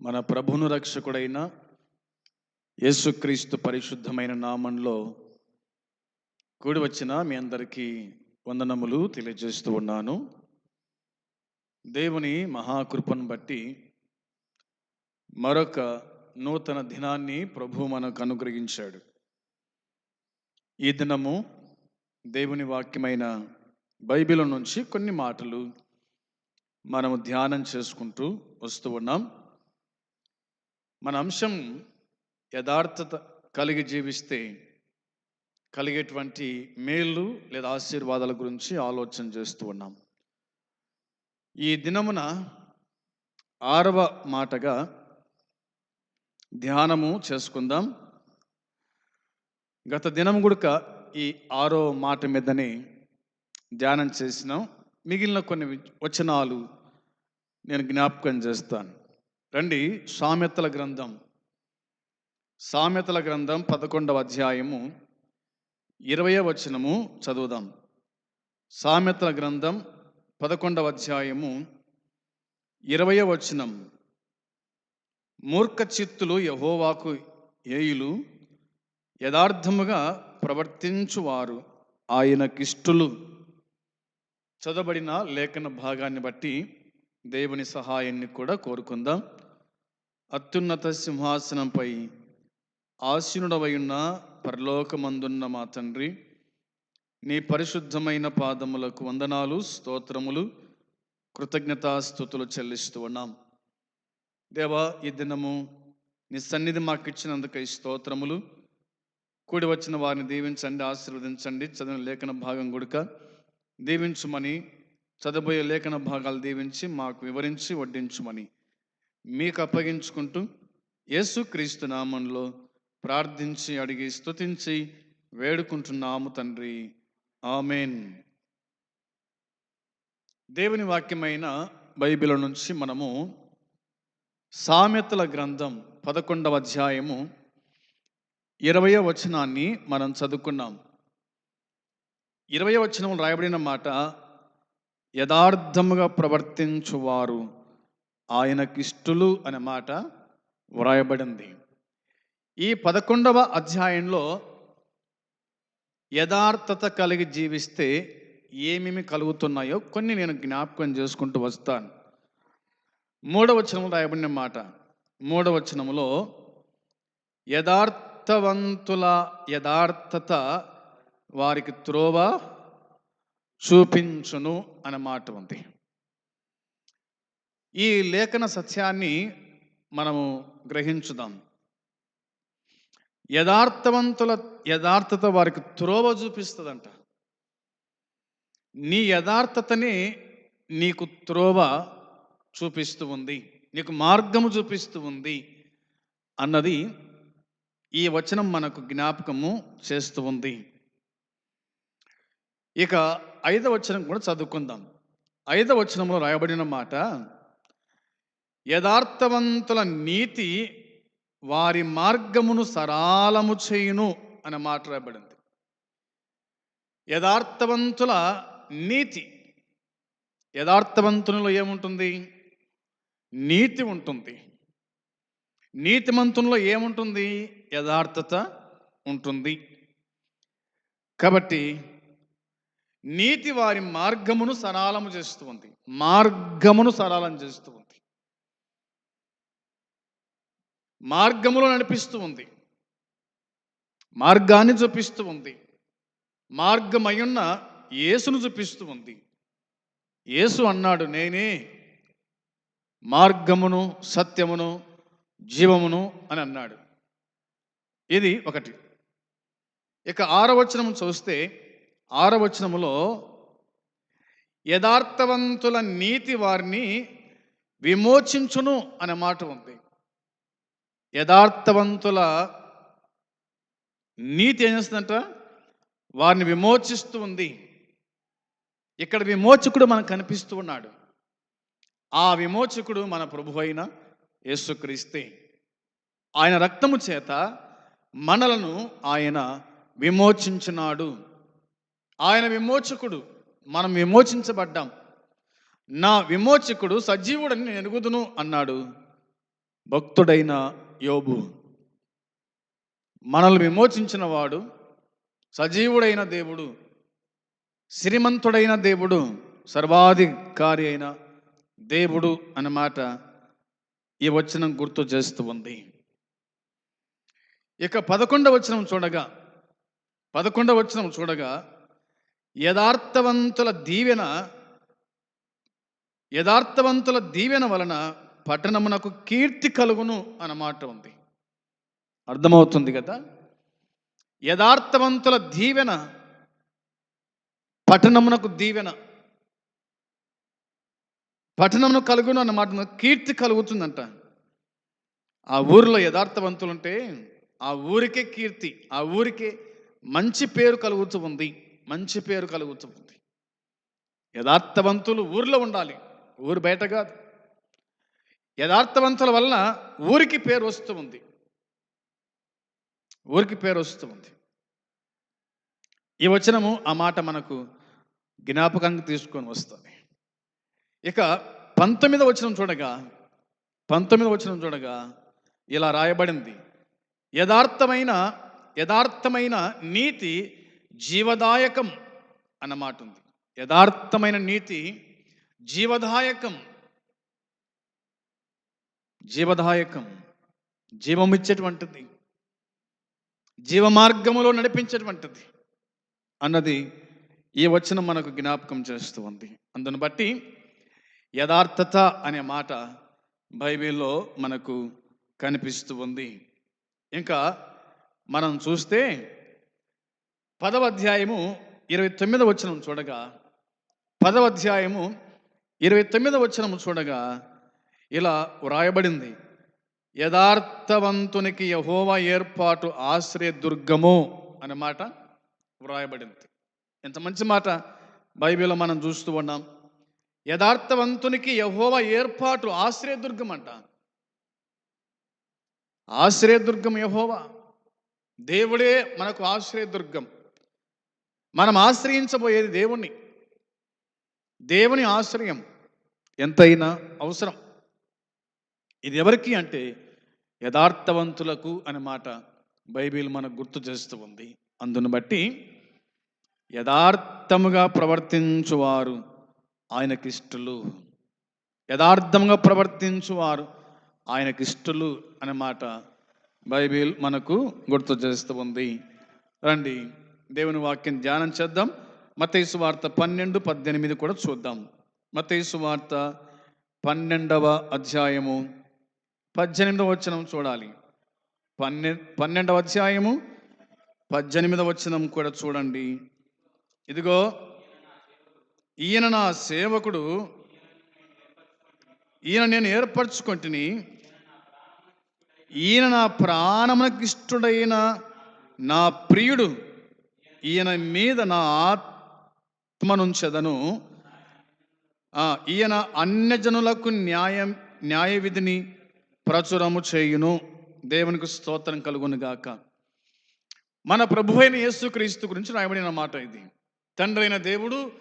మన ప్రభును రక్షకుడైన యేసుక్రీస్తు పరిశుద్ధమైన నామంలో కూడి వచ్చిన మీ అందరికీ వందనములు తెలియజేస్తూ ఉన్నాను. దేవుని మహాకృపను బట్టి మరొక నూతన దినాన్ని ప్రభు మనకు అనుగ్రహించాడు. ఈ దినము దేవుని వాక్యమైన బైబిల్ నుంచి కొన్ని మాటలు మనము ధ్యానం చేసుకుంటూ వస్తూ ఉన్నాం. మన అంశం యథార్థత కలిగి జీవిస్తే కలిగేటువంటి మేలు లేదా ఆశీర్వాదాల గురించి ఆలోచన చేస్తూ ఉన్నాం. ఈ దినమున ఆరవ మాటగా ధ్యానము చేసుకుందాం. గత దినం గుడక ఈ ఆరో మాట మీదనే ధ్యానం చేసినాం. మిగిలిన కొన్ని వచనాలు నేను జ్ఞాపకం చేస్తాను. రండి సామెతల గ్రంథం. సామెతల గ్రంథం పదకొండవ అధ్యాయము ఇరవయ వచనము చదువుదాం. సామెతల గ్రంథం పదకొండవ అధ్యాయము ఇరవయ వచనం. మూర్ఖ చిత్తులు యహోవాకు ఏయులు యథార్థముగా ప్రవర్తించువారు ఆయనకిష్టులు చదవబడిన లేఖన భాగాన్ని బట్టి దేవుని సహాయాన్ని కూడా కోరుకుందాం. అత్యున్నత సింహాసనంపై ఆసీనుడవై ఉన్న పరలోకమందున్న మా తండ్రి నీ పరిశుద్ధమైన పాదములకు వందనాలు స్తోత్రములు కృతజ్ఞతాస్థుతులు చెల్లిస్తూ ఉన్నాం. దేవా ఈ దినము నీ సన్నిధి మాకిచ్చినందుకై స్తోత్రములు. కూడి వచ్చిన వారిని దీవించండి ఆశీర్వదించండి చదివిన లేఖన భాగం గుడక. దీవించుమని చదవబోయే లేఖన భాగాలు దీవించి మాకు వివరించి వడ్డించుమని మీకు అప్పగించుకుంటూ యేసుక్రీస్తు నామంలో ప్రార్థించి అడిగి స్తుతించి వేడుకుంటున్నాము తండ్రి. ఆమెన్. దేవుని వాక్యమైన బైబిల్ నుంచి మనము సామెతల గ్రంథం పదకొండవ అధ్యాయము ఇరవయో వచనాన్ని మనం చదువుకున్నాం. ఇరవై వచనం రాయబడిన మాట యథార్థముగా ప్రవర్తించువారు ఆయనకిష్టులు అనే మాట వ్రాయబడింది. ఈ పదకొండవ అధ్యాయంలో యథార్థత కలిగి జీవిస్తే ఏమేమి కలుగుతున్నాయో కొన్ని నేను జ్ఞాపకం చేసుకుంటూ వస్తాను. మూడవ రాయబడిన మాట మూడవచనములో యథార్థవంతుల యథార్థత వారికి త్రోవ చూపించును అనే మాట ఉంది. ఈ లేఖన సత్యాన్ని మనము గ్రహించుదాం. యథార్థవంతుల యథార్థత వారికి త్రోవ చూపిస్తుందంట. నీ యథార్థతని నీకు త్రోవ చూపిస్తూ ఉంది. నీకు మార్గము చూపిస్తూ ఉంది అన్నది ఈ వచనం మనకు జ్ఞాపకము చేస్తూ ఉంది. ఇక ఐదవ వచనం కూడా చదువుకుందాం. ఐదవ వచనంలో రాయబడిన మాట యథార్థవంతుల నీతి వారి మార్గమును సరాలము చేయును అనే మాట రాయబడింది. యథార్థవంతుల నీతి యథార్థవంతునిలో ఏముంటుంది? నీతి ఉంటుంది. నీతిమంతునిలో ఏముంటుంది? యథార్థత ఉంటుంది. కాబట్టి నీతి వారి మార్గమును సరళము చేస్తూ ఉంది. మార్గమును సరళం చేస్తూ ఉంది. మార్గములో నడిపిస్తూ ఉంది. మార్గాన్ని చూపిస్తూ ఉంది. మార్గమయున్న యేసును చూపిస్తూ ఉంది. యేసు అన్నాడు నేనే మార్గమును సత్యమును జీవమును అని అన్నాడు. ఇది ఒకటి. ఇక ఆరవచనం చూస్తే ఆరవచనములో యథార్థవంతుల నీతి వారిని విమోచించును అనే మాట ఉంది. యథార్థవంతుల నీతి ఏం చేస్తుందంట? వారిని విమోచిస్తూ ఉంది. ఇక్కడ విమోచకుడు మనకు కనిపిస్తూ ఉన్నాడు. ఆ విమోచకుడు మన ప్రభు అయిన యేసుక్రీస్తే. ఆయన రక్తము చేత మనలను ఆయన విమోచించినాడు. ఆయన విమోచకుడు. మనం విమోచించబడ్డాం. నా విమోచకుడు సజీవుడని నేను ఎరుగుదును అన్నాడు. భక్తుడైన యోబు. మనల్ని విమోచించిన వాడు సజీవుడైన దేవుడు. శ్రీమంతుడైన దేవుడు సర్వాధికారి అయిన దేవుడు అన్నమాట ఈ వచనం గుర్తు చేస్తూ ఉంది. ఇక పదకొండవ వచనం చూడగా పదకొండవ వచనం చూడగా యథార్థవంతుల దీవెన యథార్థవంతుల దీవెన వలన పట్టణమునకు కీర్తి కలుగును అన్నమాట ఉంది. అర్థమవుతుంది కదా? యథార్థవంతుల దీవెన పట్టణమునకు దీవెన పట్టణమును కలుగును అన్నమాట కీర్తి కలుగుతుందంట. ఆ ఊరిలో యథార్థవంతులు ఉంటే ఆ ఊరికే కీర్తి ఆ ఊరికే మంచి పేరు కలుగుతూ ఉంది. మంచి పేరు కలుగుతూ ఉంది యథార్థవంతులు ఊర్లో ఉండాలి. ఊరు బయట కాదు. యథార్థవంతుల వలన ఊరికి పేరు వస్తూ ఉంది. ఊరికి పేరు వస్తూ ఉంది. ఈ వచనము ఆ మాట మనకు జ్ఞాపకంగా తీసుకొని వస్తుంది. ఇక పంతొమ్మిది వచనం చూడగా పంతొమ్మిది వచనం చూడగా ఇలా రాయబడింది. యథార్థమైన యథార్థమైన నీతి జీవదాయకం అన్నమాట ఉంది. యథార్థమైన నీతి జీవదాయకం. జీవదాయకం. జీవమిచ్చేటువంటిది జీవ మార్గములో నడిపించేటువంటిది అన్నది ఈ వచనం మనకు జ్ఞాపకం చేస్తూ ఉంది. అందును బట్టి యథార్థత అనే మాట బైబిల్లో మనకు కనిపిస్తూ ఉంది. ఇంకా మనం చూస్తే పదవ అధ్యాయము ఇరవై తొమ్మిదవ వచనం చూడగా పదవ అధ్యాయము ఇరవై తొమ్మిదవ వచనము చూడగా ఇలా వ్రాయబడింది. యథార్థవంతునికి యహోవ ఏర్పాటు ఆశ్రయ దుర్గము అనే మాట వ్రాయబడింది. ఎంత మంచి మాట బైబిల్లో మనం చూస్తూ ఉన్నాం. యథార్థవంతునికి యహోవ ఏర్పాటు ఆశ్రయదుర్గం అంట. ఆశ్రయదుర్గం యహోవా. దేవుడే మనకు ఆశ్రయదుర్గం మనం ఆశ్రయించబోయేది దేవుణ్ణి. దేవుని ఆశ్రయం ఎంతైనా అవసరం. ఇది ఎవరికి అంటే యథార్థవంతులకు అనే మాట బైబిల్ మనకు గుర్తు చేస్తూ ఉంది. అందును బట్టి యథార్థముగా ప్రవర్తించువారు ఆయనకిష్టులు యథార్థంగా ప్రవర్తించువారు ఆయనకిష్టులు అనే మాట బైబిల్ మనకు గుర్తు చేస్తూ ఉంది. రండి. దేవుని వాక్యం ధ్యానం చేద్దాం. మతేసు వార్త పన్నెండు పద్దెనిమిది కూడా చూద్దాం. మతేసు వార్త పన్నెండవ అధ్యాయము పద్దెనిమిదవ వచనం చూడాలి. పన్నె పన్నెండవ అధ్యాయము పద్దెనిమిదవ వచనం కూడా చూడండి. ఇదిగో ఈయన నా సేవకుడు ఈయన నేను ఏర్పరచుకుంటుని ఈయన నా ప్రాణమునకిష్టుడైన నా ప్రియుడు ఈయన మీద నా ఆత్మనుంచదను ఈయన అన్యజనులకు న్యాయం న్యాయ విధిని ప్రచురము చేయును. దేవునికి స్తోత్రం కలుగును గాక. మన ప్రభు అయిన యేసుక్రీస్తు గురించి రాయబడిన మాట ఇది. తండ్రి అయిన దేవుడు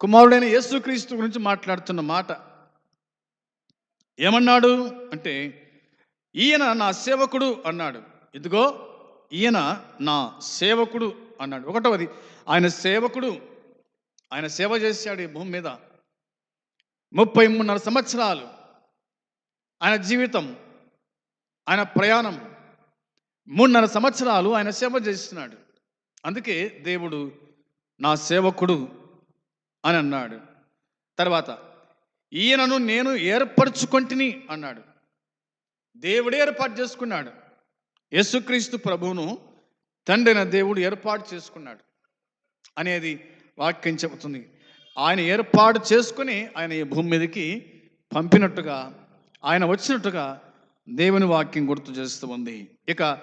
కుమారుడైన యేసుక్రీస్తు గురించి మాట్లాడుతున్న మాట. ఏమన్నాడు అంటే ఈయన నా సేవకుడు అన్నాడు. ఇదిగో ఈయన నా సేవకుడు అన్నాడు. ఒకటవది ఆయన సేవకుడు ఆయన సేవ చేశాడు ఈ భూమి మీద ముప్పై మూడున్నర సంవత్సరాలు. ఆయన జీవితం ఆయన ప్రయాణం మూడున్నర సంవత్సరాలు ఆయన సేవ చేస్తున్నాడు. అందుకే దేవుడు నా సేవకుడు అని అన్నాడు. తర్వాత ఈయనను నేను ఏర్పరచుకొంటిని అన్నాడు. దేవుడే ఏర్పాటు చేసుకున్నాడు. యేసుక్రీస్తు ప్రభువును తండ్రిన దేవుడు ఏర్పాటు చేసుకున్నాడు అనేది వాక్యం చెబుతుంది. ఆయన ఏర్పాటు చేసుకుని ఆయన ఈ భూమి మీదకి పంపినట్టుగా ఆయన వచ్చినట్టుగా దేవుని వాక్యం గుర్తు చేస్తూ ఉంది. ఇక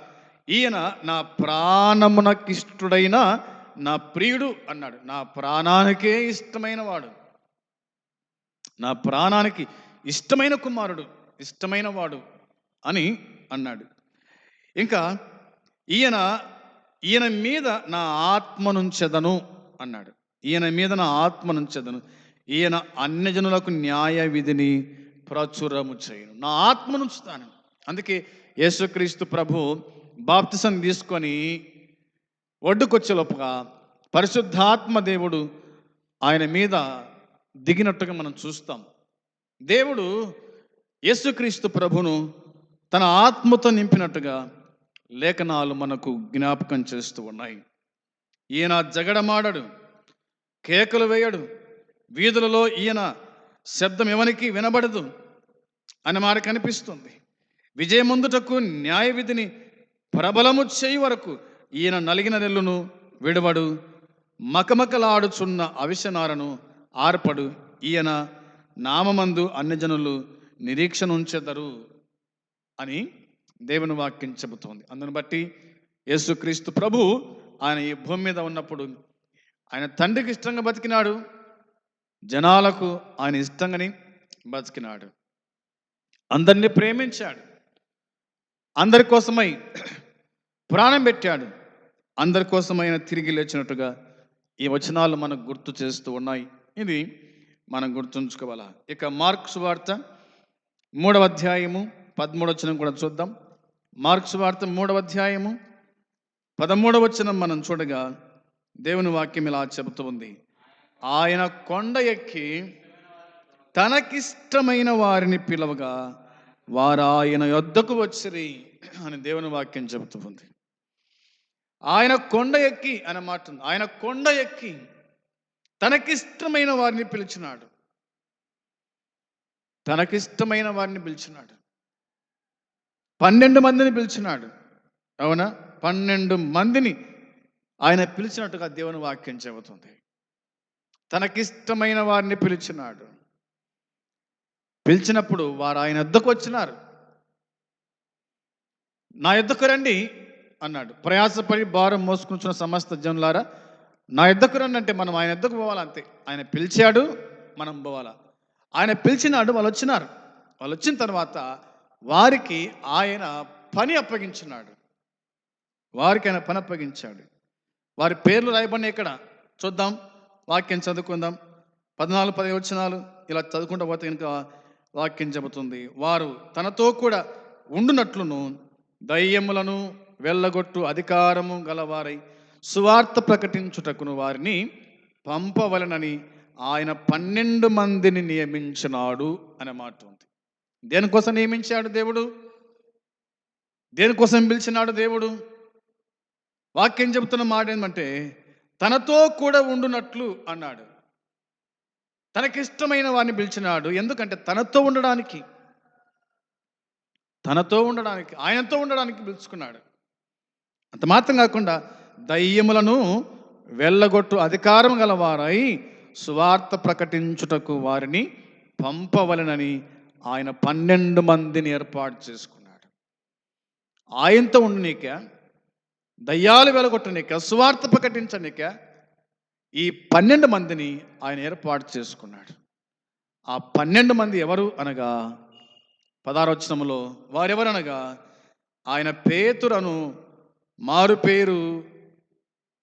ఈయన నా ప్రాణమునకిష్టుడైన నా ప్రియుడు అన్నాడు. నా ప్రాణానికే ఇష్టమైన వాడు. నా ప్రాణానికి ఇష్టమైన కుమారుడు ఇష్టమైన వాడు అని అన్నాడు. ఇంకా ఈయన ఈయన మీద నా ఆత్మనుంచెదను అన్నాడు. ఈయన మీద నా ఆత్మనుంచెదను ఈయన అన్యజనులకు న్యాయ విధిని ప్రచురము చేయను. నా ఆత్మనుంచుతాను అందుకే యేసుక్రీస్తు ప్రభు బాప్తిసం తీసుకొని ఒడ్డుకొచ్చే లోపగా పరిశుద్ధాత్మ దేవుడు ఆయన మీద దిగినట్టుగా మనం చూస్తాం. దేవుడు యేసుక్రీస్తు ప్రభును తన ఆత్మతో నింపినట్టుగా లేఖనాలు మనకు జ్ఞాపకం చేస్తూ ఉన్నాయి. ఈయన జగడమాడడు కేకలు వేయడు వీధులలో ఈయన శబ్దం ఎవరికి వినబడదు అని మాట కనిపిస్తుంది. విజయముందుటకు న్యాయ విధిని ప్రబలము చేయి వరకు ఈయన నలిగిన నెల్లును విడవడు మకమకలాడుచున్న అవిశనారను ఆర్పడు ఈయన నామమందు అన్ని జనులు నిరీక్షణ ఉంచెదరు అని దేవుని వాక్యం చెబుతోంది. అందును బట్టి యేసుక్రీస్తు ప్రభు ఆయన ఈ భూమి మీద ఉన్నప్పుడు ఆయన తండ్రికి ఇష్టంగా బతికినాడు. జనాలకు ఆయన ఇష్టంగాని బతికినాడు. అందరినీ ప్రేమించాడు. అందరి కోసమై ప్రాణం పెట్టాడు. అందరి కోసమైన తిరిగి లేచినట్టుగా ఈ వచనాలు మనకు గుర్తు చేస్తూ ఉన్నాయి. ఇది మనం గుర్తుంచుకోవాలా? ఇక మార్క్స్ వార్త మూడవ అధ్యాయము పదమూడవ వచనం కూడా చూద్దాం. మార్క్స్ వార్త మూడవ అధ్యాయము పదమూడవ వచనం మనం చూడగా దేవుని వాక్యం ఇలా చెబుతూ ఉంది. ఆయన కొండ ఎక్కి తనకిష్టమైన వారిని పిలవగా వారు ఆయన యొద్దకు వచ్చిరి అని దేవుని వాక్యం చెబుతూ ఉంది. ఆయన కొండ ఎక్కి అనే మాట ఉంది. ఆయన కొండ ఎక్కి తనకిష్టమైన వారిని పిలిచినాడు. తనకిష్టమైన వారిని పిలిచినాడు. పన్నెండు మందిని పిలిచినాడు. అవునా? పన్నెండు మందిని ఆయన పిలిచినట్టుగా దేవుని వాక్యం చెబుతుంది. తనకిష్టమైన వారిని పిలిచినాడు. పిలిచినప్పుడు వారు ఆయన ఎద్దకు వచ్చినారు. నా ఎద్దకు రండి అన్నాడు. ప్రయాసపడి భారం మోసుకుంటున్న సమస్త జనులారా నా ఎద్దకు రండి అంటే మనం ఆయన ఎద్దకు పోవాలంతే ఆయన పిలిచాడు మనం పోవాలా. ఆయన పిలిచినాడు వాళ్ళు వచ్చినారు. వాళ్ళు వచ్చిన తర్వాత వారికి ఆయన పని అప్పగించినాడు. వారికి ఆయన పని అప్పగించాడు. వారి పేర్లు రాయబడిన ఇక్కడ. చూద్దాం. వాక్యం చదువుకుందాం. పద్నాలుగు పది వచనాలు ఇలా చదువుకుంటూ పోతే కనుక వాక్యం చెబుతుంది. వారు తనతో కూడా ఉండునట్లును దయ్యములను వెళ్ళగొట్టు అధికారము గలవారై సువార్త ప్రకటించుటకును వారిని పంపవలనని ఆయన పన్నెండు మందిని నియమించినాడు అనే మాట ఉంది. దేనికోసం నియమించాడు దేవుడు? దేనికోసం పిలిచినాడు దేవుడు? వాక్యం చెబుతున్న మాట ఏంటంటే తనతో కూడా ఉండునట్లు అన్నాడు. తనకిష్టమైన వారిని పిలిచినాడు. ఎందుకంటే తనతో ఉండడానికి తనతో ఉండడానికి ఆయనతో ఉండడానికి పిలుచుకున్నాడు. అంత మాత్రం కాకుండా దయ్యములను వెళ్ళగొట్టు అధికారం గలవారై సువార్త ప్రకటించుటకు వారిని పంపవలనని ఆయన పన్నెండు మందిని ఏర్పాటు చేసుకున్నాడు. ఆయనతో ఉండనీక దయ్యాలు వెలగొట్టనీక సువార్త ప్రకటించనీక ఈ పన్నెండు మందిని ఆయన ఏర్పాటు చేసుకున్నాడు. ఆ పన్నెండు మంది ఎవరు అనగా పదారోచనములో వారెవరనగా ఆయన పేతురను మారు పేరు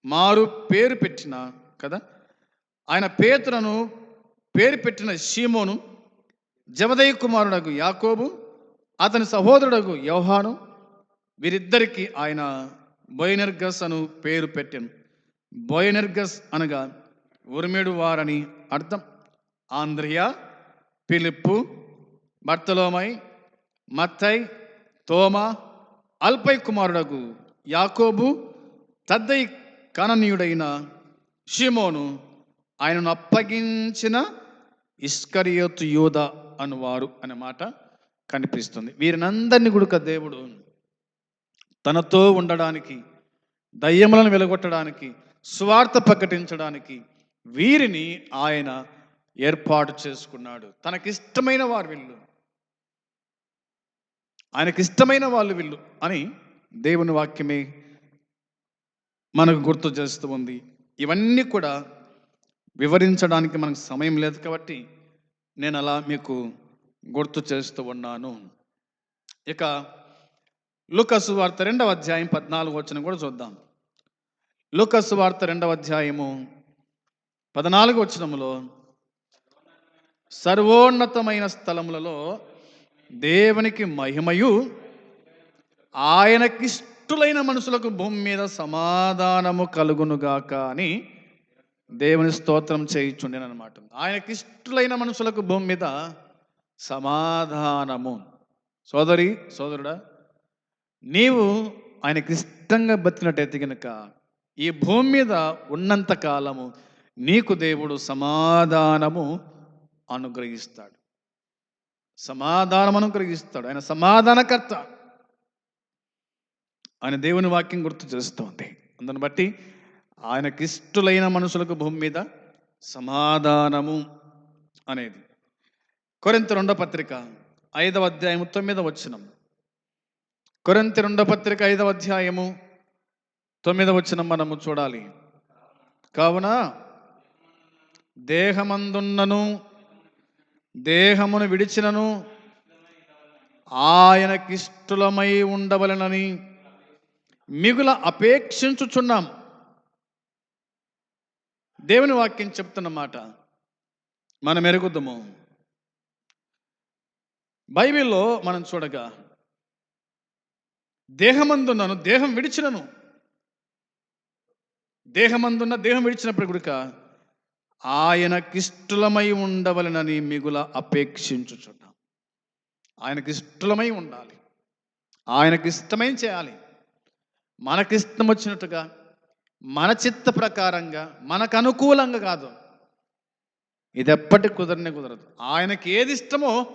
మారు పేరు పెట్టిన కదా? ఆయన పేతురను పేరు పెట్టిన షీమోను జమదయ కుమారుడగు యాకోబు అతని సహోదరుడగు యోహాను వీరిద్దరికి ఆయన బోయనర్గస్ అను పేరు పెట్టాను. బోయనర్గస్ అనగా ఉరిమేడు వారని అర్థం. ఆంధ్రియా పిలిప్పు బర్తలోమై మత్తై తోమా అల్పై కుమారుడగు యాకోబు తద్దై కననీయుడైన షిమోను ఆయనను అప్పగించిన ఇస్కరియోతు యూధ అనువారు అనే మాట కనిపిస్తుంది. వీరినందరినీ కూడా దేవుడు తనతో ఉండడానికి దయ్యములను వెలగొట్టడానికి స్వార్థ ప్రకటించడానికి వీరిని ఆయన ఏర్పాటు చేసుకున్నాడు. తనకిష్టమైన వారు వీళ్ళు. ఆయనకిష్టమైన వాళ్ళు వీళ్ళు అని దేవుని వాక్యమే మనకు గుర్తు చేస్తూ ఉంది. ఇవన్నీ కూడా వివరించడానికి మనకు సమయం లేదు కాబట్టి నేను అలా మీకు గుర్తు చేస్తూ ఉన్నాను. ఇక లుకసు వార్త రెండవ అధ్యాయం పద్నాలుగు వచ్చిన కూడా చూద్దాం. లుకసు వార్త రెండవ అధ్యాయము పద్నాలుగు వచనములో సర్వోన్నతమైన స్థలములలో దేవునికి మహిమయు ఆయనకిష్టులైన మనుషులకు భూమి మీద సమాధానము కలుగునుగాక అని దేవుని స్తోత్రం చేయించుండేనమాట ఆయనకిష్టులైన మనుషులకు భూమి మీద సమాధానము. సోదరి సోదరుడా నీవు ఆయనకి ఇష్టంగా బతికినట్టయితే కనుక ఈ భూమి మీద ఉన్నంత కాలము నీకు దేవుడు సమాధానము అనుగ్రహిస్తాడు. సమాధానం అనుగ్రహిస్తాడు ఆయన సమాధానకర్త. ఆయన దేవుని వాక్యం గుర్తు చేస్తోంది. అందుని బట్టి ఆయనకిష్టులైన మనుషులకు భూమి మీద సమాధానము అనేది. కొరింత రెండో పత్రిక ఐదవ అధ్యాయము తొమ్మిదవ వచనం. కొరింత రెండో పత్రిక ఐదవ అధ్యాయము తొమ్మిదవ వచనం మనము చూడాలి. కావున దేహమందున్నను దేహమును విడిచినను ఆయనకిష్టులమై ఉండవలనని మిగుల అపేక్షించుచున్నాం. దేవుని వాక్యం చెప్తున్న మాట మనం ఎరుగుద్దాము బైబిల్లో మనం చూడగా దేహమందున్నను దేహం విడిచినను. దేహమందున్న దేహం విడిచినప్పుడు కూడా ఆయనకిష్టలమై ఉండవలనని మిగుల అపేక్షించుచున్నాం ఆయనకిష్టలమై ఉండాలి. ఆయనకిష్టమై చేయాలి. మనకిష్టం వచ్చినట్టుగా మన చిత్త ప్రకారంగా మనకు అనుకూలంగా కాదు. ఇది ఎప్పటికి కుదరనే కుదరదు. ఆయనకి ఏది ఇష్టమో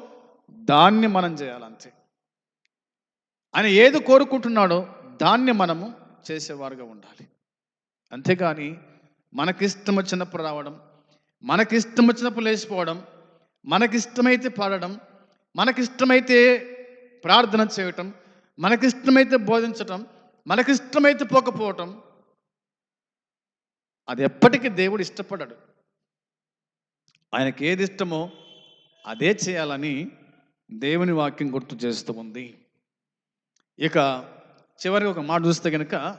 దాన్ని మనం చేయాలంతే. ఆయన ఏది కోరుకుంటున్నాడో దాన్ని మనము చేసేవారుగా ఉండాలి. అంతేగాని మనకిష్టం వచ్చినప్పుడు రావడం మనకిష్టం వచ్చినప్పుడు లేచిపోవడం మనకిష్టమైతే పాడడం మనకిష్టమైతే ప్రార్థన చేయటం మనకిష్టమైతే బోధించటం మనకిష్టమైతే పోకపోవటం అది ఎప్పటికీ దేవుడు ఇష్టపడడు. ఆయనకి ఏది ఇష్టమో అదే చేయాలని దేవుని వాక్యం గుర్తు చేస్తూ ఉంది. ఇక చివరికి ఒక మాట చూస్తే కనుక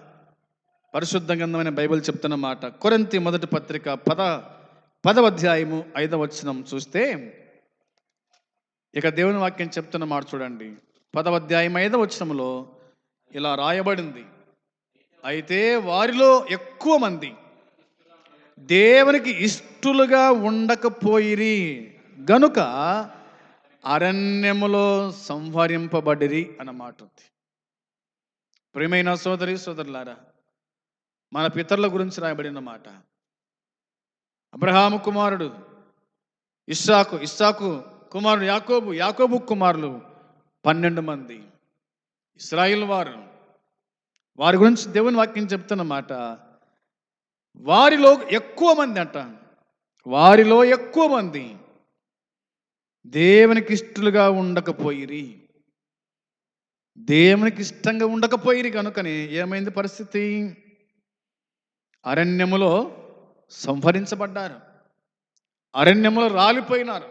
పరిశుద్ధ గ్రంథమైన బైబిల్ చెప్తున్న మాట కొరంతి మొదటి పత్రిక పద పదవ అధ్యాయము ఐదవ వచనం చూస్తే ఇక దేవుని వాక్యం చెప్తున్న మాట చూడండి. పదవ అధ్యాయం ఐదవ వచనంలో ఇలా రాయబడింది. అయితే వారిలో ఎక్కువ మంది దేవునికి ఇష్టలుగా ఉండకపోయిరి గనుక అరణ్యములో సంహరింపబడిరి అన్నమాట ఉంది. ప్రియమైన సోదరి సోదరులారా మన పితరుల గురించి రాయబడిన మాట. అబ్రహాము కుమారుడు ఇస్సాకు ఇస్సాకు కుమారుడు యాకోబు యాకోబు కుమారులు పన్నెండు మంది. ఇస్రాయిల్ వారు వారి గురించి దేవుని వాక్యం చెప్తున్నమాట వారిలో ఎక్కువ మంది అంట. వారిలో ఎక్కువ మంది దేవునికి ఇష్టలుగా ఉండకపోయిరి. దేవునికి ఇష్టంగా ఉండకపోయిరి కనుకని ఏమైంది పరిస్థితి? అరణ్యములో సంహరించబడ్డారు. అరణ్యములో రాలిపోయినారు.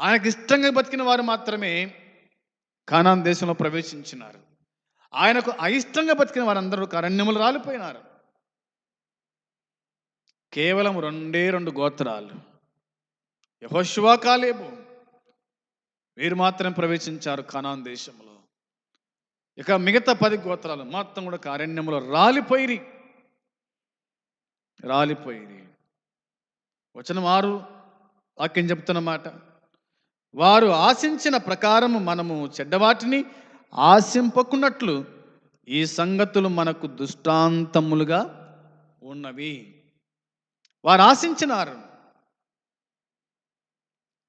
ఆయనకి ఇష్టంగా బతికిన వారు మాత్రమే కానాన్ దేశంలో ప్రవేశించినారు. ఆయనకు అయిష్టంగా బతికిన వారందరూ అరణ్యములు రాలిపోయినారు. కేవలం రెండే రెండు గోత్రాలు. యహోశివా కాలేబు. వీరు మాత్రం ప్రవేశించారు కనాన్ దేశంలో. ఇక మిగతా పది గోత్రాలు మొత్తం కూడా అరణ్యంలో రాలిపోయిరి. రాలిపోయిరి. వచనం ఆరు వాక్యం చెప్తున్నమాట వారు ఆశించిన ప్రకారము మనము చెడ్డవాటిని ఆశింపకున్నట్లు ఈ సంగతులు మనకు దృష్టాంతములుగా ఉన్నవి. వారు ఆశించినారు.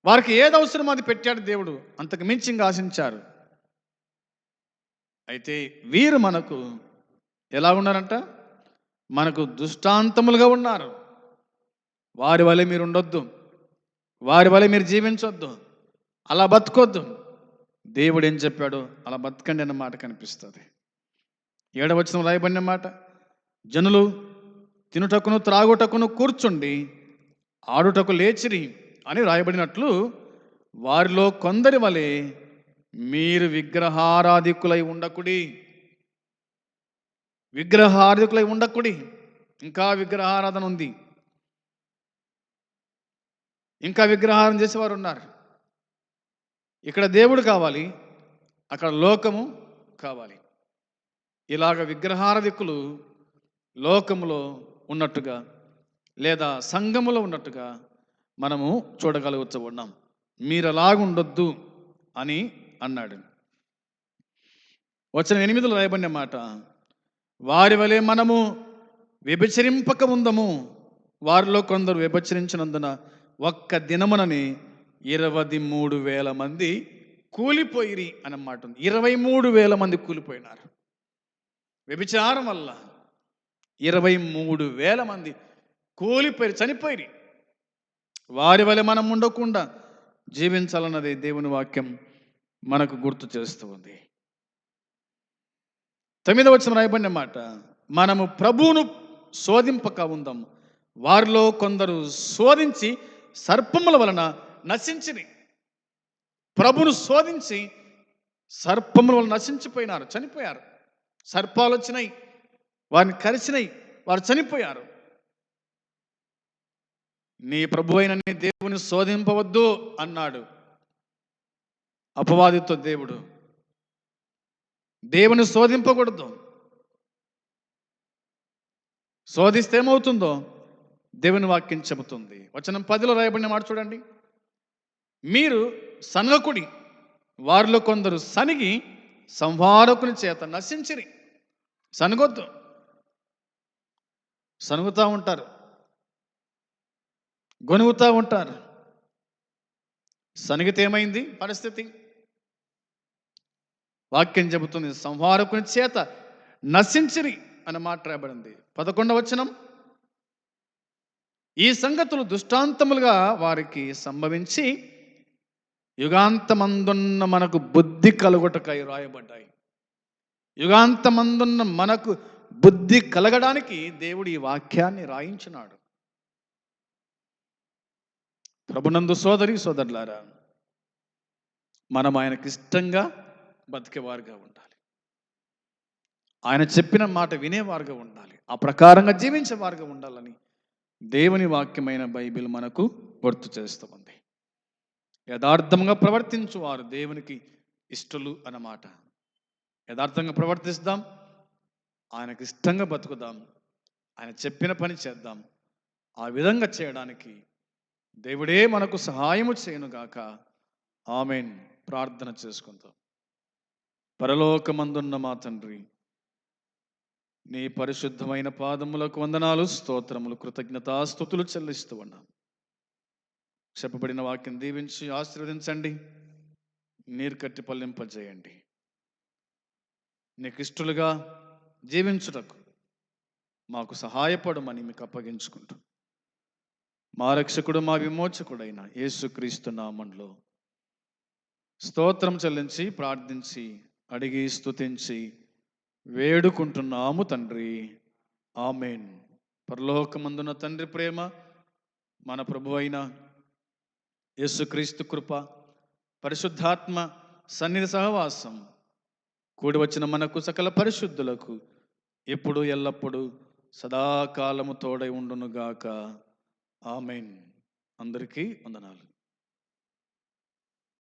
వారికి ఏది అవసరం అది పెట్టాడు దేవుడు. అంతకు మించి ఇంకా ఆశించారు. అయితే వీరు మనకు ఎలా ఉన్నారంట? మనకు దుష్టాంతములుగా ఉన్నారు. వారి వలె మీరు ఉండొద్దు. వారి వలె మీరు జీవించొద్దు. అలా బతుకొద్దు. దేవుడు ఏం చెప్పాడు? అలా బతకండి అన్న మాట కనిపిస్తుంది. ఏడవచనం రాయబడిన మాట? జనులు తినుటకును త్రాగుటకును కూర్చుండి ఆడుటకు లేచిరి అని రాయబడినట్లు వారిలో కొందరి వలె మీరు విగ్రహారాధికులై ఉండకుడి. విగ్రహారాధికులై ఉండకుడి. ఇంకా విగ్రహారాధన ఉంది. ఇంకా విగ్రహారం చేసేవారు ఉన్నారు. ఇక్కడ దేవుడు కావాలి అక్కడ లోకము కావాలి. ఇలాగ విగ్రహారధికులు లోకములో ఉన్నట్టుగా లేదా సంఘములో ఉన్నట్టుగా మనము చూడగలుగుతూ ఉన్నాం. మీరు అలాగుండొద్దు అని అన్నాడు. వచ్చిన ఎనిమిదిలో రాయబడిన మాట వారి వలె మనము విభచరింపక ఉందము వారిలో కొందరు విభచరించినందున ఒక్క దినమునని ఇరవై మూడు వేల మంది కూలిపోయిరి అన్నమాట ఇరవై మూడు వేల మంది కూలిపోయినారు. వ్యభిచారం వల్ల ఇరవై మూడు వేల మంది కూలిపోయి చనిపోయి వారి వలె మనం ఉండకుండా జీవించాలన్నది దేవుని వాక్యం మనకు గుర్తు చేస్తూ ఉంది. తొమ్మిదవ వచ్చిన రాయబడిన మాట మనము ప్రభువును శోధింపక ఉందాం. వారిలో కొందరు శోధించి సర్పముల వలన నశించిరి. ప్రభును శోధించి సర్పముల వలన నశించిపోయినారు చనిపోయారు. సర్పాలు వచ్చినాయి వారిని కరిచినాయి వారు చనిపోయారు. నీ ప్రభు అయిన నీ దేవుని శోధింపవద్దు అన్నాడు. అపవాదితో దేవుడు. దేవుని శోధింపకూడదు. శోధిస్తే ఏమవుతుందో దేవుని వాక్యం చెబుతుంది. వచనం పదిలో రాయబడిన మాట చూడండి. మీరు సనగకుడి వారిలో కొందరు సనిగి సంహారకుని చేత నశించిరి. సనగొద్దు. సనుగుతూ ఉంటారు. గొనుగుతూ ఉంటారు. సనిగితే ఏమైంది? పరిస్థితి? వాక్యం చెబుతుంది సంహారకుని చేత నశించిరి అని మాట్లాడబడింది పదకొండవ వచనం. ఈ సంగతులు దుష్టాంతములుగా వారికి సంభవించి యుగాంతమందున్న మనకు బుద్ధి కలుగుటకై రాయబడ్డాయి. యుగాంతమందున్న మనకు బుద్ధి కలగడానికి దేవుడు ఈ వాక్యాన్ని రాయించినాడు. ప్రభునందు సోదరి సోదరులారా మనం ఆయనకి ఇష్టంగా బతికేవారుగా ఉండాలి. ఆయన చెప్పిన మాట వినేవారుగా ఉండాలి. ఆ ప్రకారంగా జీవించేవారుగా ఉండాలని దేవుని వాక్యమైన బైబిల్ మనకు గుర్తు చేస్తూ ఉంది. యథార్థంగా ప్రవర్తించువారు దేవునికి ఇష్టలు అన్నమాట. యథార్థంగా ప్రవర్తిస్తాం ఆయనకి ఇష్టంగా బతుకుదాం. ఆయన చెప్పిన పని చేద్దాం. ఆ విధంగా చేయడానికి దేవుడే మనకు సహాయము చేయనుగాక. ఆమెన్. ప్రార్థన చేసుకుందాం. పరలోకమందున్న మా తండ్రి నీ పరిశుద్ధమైన పాదములకు వందనాలు స్తోత్రములు కృతజ్ఞతాస్థుతులు చెల్లిస్తూ ఉన్నాం. చెప్పబడిన వాక్యం దీవించి ఆశీర్వదించండి. నీరు కట్టి పల్లింపజేయండి. నీకు ఇష్టలుగా జీవించుటకు మాకు సహాయపడమని మీకు అప్పగించుకుంటూ మా రక్షకుడు మా విమోచకుడైన యేసుక్రీస్తు నామంలో స్తోత్రం చెల్లించి ప్రార్థించి అడిగి స్తుతించి వేడుకుంటున్నాము తండ్రి. ఆమెన్. పరలోకమందున తండ్రి ప్రేమ మన ప్రభు అయిన యేసుక్రీస్తు కృప పరిశుద్ధాత్మ సన్నిధి సహవాసం కూడి వచ్చిన మనకు సకల పరిశుద్ధులకు ఎప్పుడు ఎల్లప్పుడూ సదాకాలము తోడై ఉండునుగాక. ఆమెన్. అందరికీ వందనాలు.